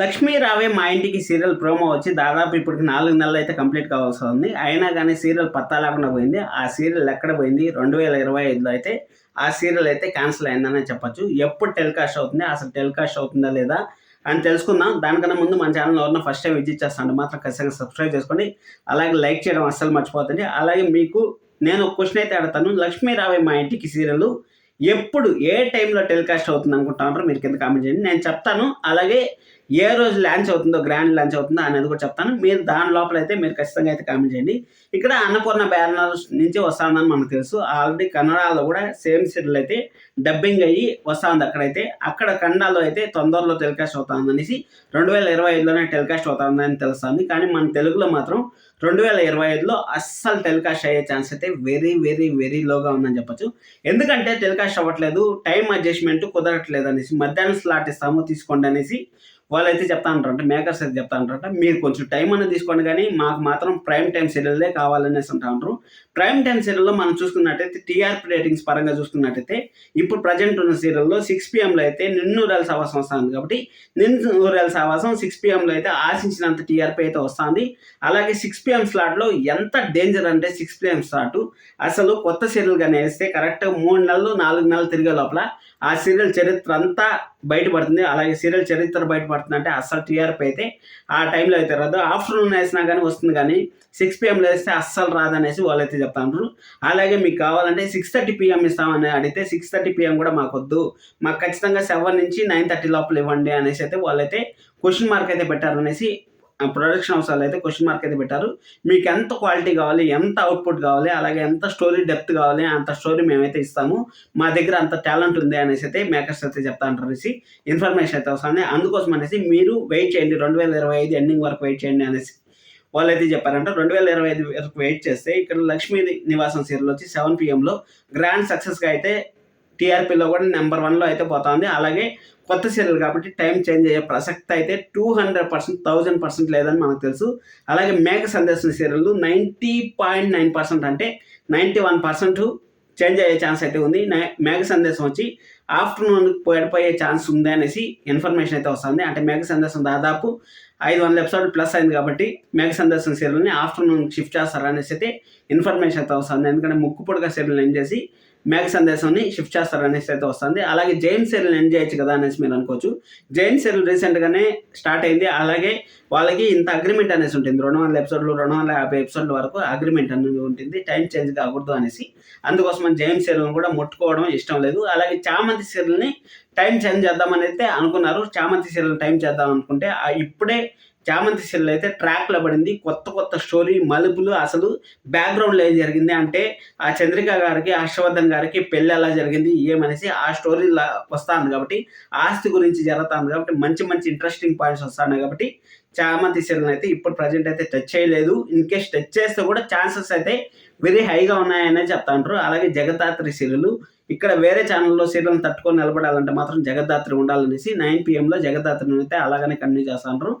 లక్ష్మీ రావే మా ఇంటికి సీరియల్ ప్రోమో వచ్చి దాదాపు ఇప్పటికి నాలుగు నెలలు అయితే కంప్లీట్ కావాల్సి ఉంది. అయినా కానీ సీరియల్ పత్తా లేకుండా పోయింది. ఆ సీరియల్ ఎక్కడ పోయింది? రెండు వేల ఇరవై ఐదులో అయితే ఆ సీరియల్ అయితే క్యాన్సిల్ అయిందని చెప్పొచ్చు. ఎప్పుడు టెలికాస్ట్ అవుతుంది? అసలు టెలికాస్ట్ అవుతుందా లేదా అని తెలుసుకుందాం. దానికన్నా ముందు మన ఛానల్ ఎవరన్నా ఫస్ట్ టైం విజిట్ చేస్తాను మాత్రం ఖచ్చితంగా సబ్స్క్రైబ్ చేసుకోండి. అలాగే లైక్ చేయడం అస్సలు మర్చిపోతుంది అలాగే మీకు నేను ఒక క్వశ్చన్ అయితే అడతాను లక్ష్మీ రావే మా ఇంటికి సీరియల్ ఎప్పుడు ఏ టైంలో టెలికాస్ట్ అవుతుంది అనుకుంటున్నారో మీరు కింద కామెంట్ చేయండి. నేను చెప్తాను. అలాగే ఏ రోజు లాంచ్ అవుతుందో గ్రాండ్ లాంచ్ అవుతుందో అనేది కూడా చెప్తాను. మీరు దాని లోపల అయితే మీరు ఖచ్చితంగా అయితే కామెంట్ చేయండి. ఇక్కడ అన్నపూర్ణ బ్యానర్ నుంచి వస్తుందని మనకు తెలుసు. ఆల్రెడీ కన్నడలో కూడా సేమ్ సీరియల్ అయితే డబ్బింగ్ అయ్యి వస్తుంది అక్కడైతే. అక్కడ కన్నడలో అయితే తొందరలో టెలికాస్ట్ అవుతుంది అనేసి రెండు వేల ఇరవై ఐదులోనే టెలికాస్ట్ అవుతుందని తెలుస్తుంది. కానీ మన తెలుగులో మాత్రం రెండు వేల ఇరవై ఐదులో అస్సలు టెలికాస్ట్ అయ్యే ఛాన్స్ అయితే వెరీ వెరీ వెరీ లోగా ఉందని చెప్పొచ్చు. ఎందుకంటే టెలికాస్ట్ అవ్వట్లేదు టైం అడ్జస్ట్మెంట్ కుదరట్లేదు అనేసి మధ్యాహ్నం స్లాట్ ఇస్తాము తీసుకోండి అనేసి వాళ్ళైతే చెప్తా ఉంటారు అంటే మేకర్స్ అయితే చెప్తా ఉంటారంట మీరు కొంచెం టైం అనేది తీసుకోండి కానీ మాకు మాత్రం ప్రైమ్ టైం సీరియల్లే కావాలనేసి అంటా ఉంటారు. ప్రైమ్ టైం సీరియల్లో మనం చూసుకున్నట్టయితే టీఆర్పీ రేటింగ్స్ పరంగా చూసుకున్నట్టయితే ఇప్పుడు ప్రజెంట్ ఉన్న సీరియల్లో సిక్స్ పిఎంలో అయితే నిన్నూరేల సావాసం వస్తుంది కాబట్టి నిన్నూరేల సావాసం సిక్స్ పిఎంలో అయితే ఆశించినంత టీఆర్పీ అయితే వస్తుంది. అలాగే సిక్స్ పిఎం స్లాట్లో ఎంత డేంజర్ అంటే సిక్స్ పిఎం స్లాట్ అసలు కొత్త సీరియల్ కానీ వేస్తే కరెక్ట్గా మూడు నెలలు నాలుగు నెలలు తిరిగే లోపల ఆ సీరియల్ చరిత్ర అంతా బయటపడుతుంది. అలాగే సీరియల్ చరిత్ర బయటపడుతుంది అంటే అస్సలు టీఆర్పీ అయితే ఆ టైంలో అయితే రాదు. ఆఫ్టర్నూన్ వేసినా కానీ వస్తుంది కానీ సిక్స్ పిఎంలో వేస్తే అస్సలు రాదనేసి వాళ్ళైతే చెప్తాను అలాగే మీకు కావాలంటే సిక్స్ థర్టీ పిఎం ఇస్తామని అడిగితే సిక్స్ థర్టీ పిఎం కూడా మాకు వద్దు. మాకు ఖచ్చితంగా సెవెన్ నుంచి నైన్ థర్టీ లోపల ఇవ్వండి అనేసి అయితే వాళ్ళైతే క్వశ్చన్ మార్క్ అయితే పెట్టారు అనేసి ప్రొడక్షన్ అవసరాలు అయితే క్వశ్చన్ మార్క్ అయితే పెట్టారు. మీకు ఎంత క్వాలిటీ కావాలి ఎంత అవుట్పుట్ కావాలి అలాగే ఎంత స్టోరీ డెప్త్ కావాలి అంత స్టోరీ మేమైతే ఇస్తాము. మా దగ్గర అంత టాలెంట్ ఉంది అనేసి అయితే మేకర్స్ అయితే చెప్తా అంటారు అనేసి ఇన్ఫర్మేషన్ అయితే వస్తుంది అందుకోసం అనేసి మీరు వెయిట్ చేయండి. రెండు వేల ఇరవై ఐదు ఎండింగ్ వరకు వెయిట్ చేయండి అనేసి వాళ్ళైతే చెప్పారంట. రెండు వేల ఇరవై ఐదు వరకు వెయిట్ చేస్తే ఇక్కడ లక్ష్మీ నివాసం సీరియల్ వచ్చి సెవెన్ పిఎంలో గ్రాండ్ సక్సెస్గా అయితే టీఆర్పీలో కూడా నెంబర్ వన్లో అయితే పోతుంది. అలాగే కొత్త సీరియల్ కాబట్టి టైం చేంజ్ అయ్యే ప్రసక్తి అయితే two hundred percent thousand percent లేదని మనకు తెలుసు. అలాగే Megha Sandarshana serial ninety point nine percent అంటే నైంటీ వన్ పర్సెంట్ చేంజ్ అయ్యే ఛాన్స్ అయితే ఉంది. మేఘ సందేశం వచ్చి ఆఫ్టర్నూన్ పడిపోయే ఛాన్స్ ఉంది అనేసి ఇన్ఫర్మేషన్ అయితే వస్తుంది. అంటే మేఘ సందేశం దాదాపు ఐదు వందల ఎపిసోడ్ ప్లస్ అయింది కాబట్టి మేఘ సందేశం సీరియల్ని ఆఫ్టర్నూన్ షిఫ్ట్ చేస్తారు అనేసి అయితే ఇన్ఫర్మేషన్ అయితే వస్తుంది. ఎందుకంటే ముక్కు పొడక సీరియల్ ఎండ్ చేసి మేఘ సందేశాన్ని షిఫ్ట్ చేస్తారు అనేసి అయితే వస్తుంది. అలాగే జైన్ సీరియల్ ఎండ్ చేయొచ్చు కదా అనేసి మీరు అనుకోవచ్చు. జైన్ సీరియల్ రీసెంట్గానే స్టార్ట్ అయింది. అలాగే వాళ్ళకి ఇంత అగ్రిమెంట్ అనేసి ఉంటుంది. రెండు వందల ఎపిసోడ్లు రెండు వందల యాభై ఎపిసోడ్ల వరకు అగ్రిమెంట్ అనేది ఉంటుంది. టైం చేంజ్ కాకూడదు అనేసి అందుకోసం జైన్ సీరియల్ని కూడా ముట్టుకోవడం ఇష్టం లేదు. అలాగే చామంతి సీరియల్ని టైం చేంజ్ చేద్దామని అయితే అనుకున్నారు. చామంతి సీరియల్ టైం చేద్దాం అనుకుంటే ఆ ఇప్పుడే చామంతి సీరియల్ అయితే ట్రాక్లో పడింది. కొత్త కొత్త స్టోరీ మలుపులు అసలు బ్యాక్గ్రౌండ్లో ఏం జరిగింది అంటే ఆ చంద్రిక గారికి హర్షవర్ధన్ గారికి పెళ్ళి ఎలా జరిగింది ఏమనేసి ఆ స్టోరీ వస్తాను కాబట్టి ఆస్తి గురించి జరుగుతుంది కాబట్టి మంచి మంచి ఇంట్రెస్టింగ్ పాయింట్స్ వస్తాను కాబట్టి చామంతి సీరియల్ అయితే ఇప్పుడు ప్రజెంట్ అయితే టచ్ చేయలేదు. ఇన్ కేస్ టచ్ చేస్తే కూడా ఛాన్సెస్ అయితే వెరీ హైగా ఉన్నాయనే చెప్తా ఉంటారు అలాగే జగదాత్రి సీరియల్ ఇక్కడ వేరే ఛానల్లో సీరియల్ని తట్టుకొని నిలబడాలంటే మాత్రం జగదాత్రి ఉండాలనేసి నైన్ పిఎంలో జగదాత్రిని అయితే అలాగనే కంటిన్యూ చేస్తాంటారు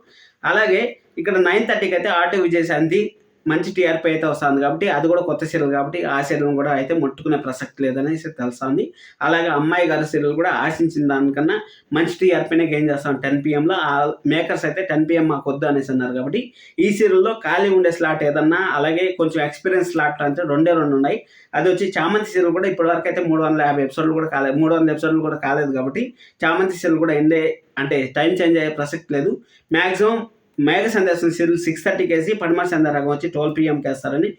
అలాగే ఇక్కడ నైన్ థర్టీకి అయితే ఆటో విజయశాంతి మంచి టీఆర్పీ అయితే వస్తుంది కాబట్టి అది కూడా కొత్త సీరియల్ కాబట్టి ఆ సీరియల్ కూడా అయితే ముట్టుకునే ప్రసక్తి లేదనేసి తెలుస్తుంది. అలాగే అమ్మాయి గారి సీరియల్ కూడా ఆశించిన దానికన్నా మంచి టీఆర్పీనే గెయిన్ చేస్తాం టెన్ పిఎంలో ఆ మేకర్స్ అయితే టెన్ పిఎం మాకు వద్దు అనేసి అన్నారు కాబట్టి ఈ సీరియల్లో ఖాళీ ఉండే స్లాట్ ఏదన్నా అలాగే కొంచెం ఎక్స్పీరియన్స్ స్లాట్ అంటే రెండే రెండు ఉన్నాయి. అది వచ్చి చామంతి సీరియల్ కూడా ఇప్పటివరకు అయితే మూడు వందల యాభై ఎపిసోడ్లు కూడా కాలేదు మూడు వందల ఎపిసోడ్లు కూడా కాలేదు కాబట్టి చామంతి సీరియల్ కూడా ఎండే అంటే టైం చేంజ్ అయ్యే ప్రసక్తి లేదు. మ్యాక్సిమం మేఘ సందేశం సీరియల్ సిక్స్ థర్టీకి వేసి పడమర సందర్భం వచ్చి ట్వెల్వ్ పిఎంకి వేస్తారని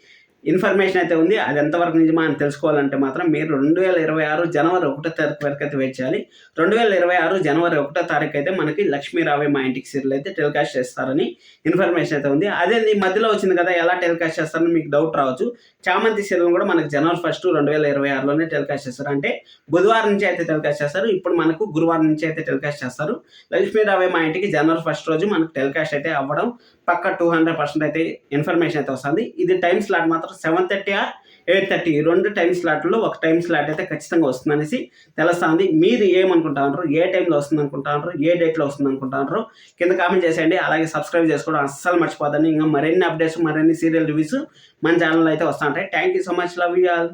ఇన్ఫర్మేషన్ అయితే ఉంది. అది ఎంతవరకు నిజమా అని తెలుసుకోవాలంటే మాత్రం మీరు రెండు వేల ఇరవై ఆరు జనవరి ఒకటో తారీఖు వరకు అయితే వెయిట్ చేయాలి. రెండు వేల ఇరవై ఆరు జనవరి ఒకటో తారీఖు అయితే మనకి లక్ష్మీ రావే మా ఇంటికి సీరియల్ అయితే టెలికాస్ట్ చేస్తారని ఇన్ఫర్మేషన్ అయితే ఉంది. అదే ఈ మధ్యలో వచ్చింది కదా ఎలా టెలికాస్ట్ చేస్తారని మీకు డౌట్ రావచ్చు. చామంతి సీరియల్ కూడా మనకి జనవరి ఫస్ట్ రెండు వేల ఇరవై ఆరులోనే టెలికాస్ట్ చేస్తారు. అంటే బుధవారం నుంచి అయితే టెలికాస్ట్ చేస్తారు. ఇప్పుడు మనకు గురువారం నుంచి అయితే టెలికాస్ట్ చేస్తారు. లక్ష్మీ రావే మా ఇంటికి జనవరి ఫస్ట్ రోజు మనకు టెలికాస్ట్ అయితే అవ్వడం పక్క టూ హండ్రెడ్ పర్సెంట్ అయితే ఇన్ఫర్మేషన్ అయితే వస్తుంది. ఇది టైం స్లాట్ మాత్రం seven thirty or eight thirty రెండు టైం స్లాట్లో ఒక టైం స్లాట్ అయితే ఖచ్చితంగా వస్తుందనేసి తెలుస్తుంది. మీరు ఏమనుకుంటున్నారు ఏ టైంలో వస్తుంది అనుకుంటున్నారు ఏ డేట్లో వస్తుంది అనుకుంటున్నారు కింద కామెంట్ చేసేయండి. అలాగే సబ్స్క్రైబ్ చేసుకోవడం అస్సలు మర్చిపోదండి ఇంకా మరిన్ని అప్డేట్స్ మరిన్ని సీరియల్ రివ్యూస్ మన ఛానల్లో అయితే వస్తూ ఉంటాయి thank you so much love you all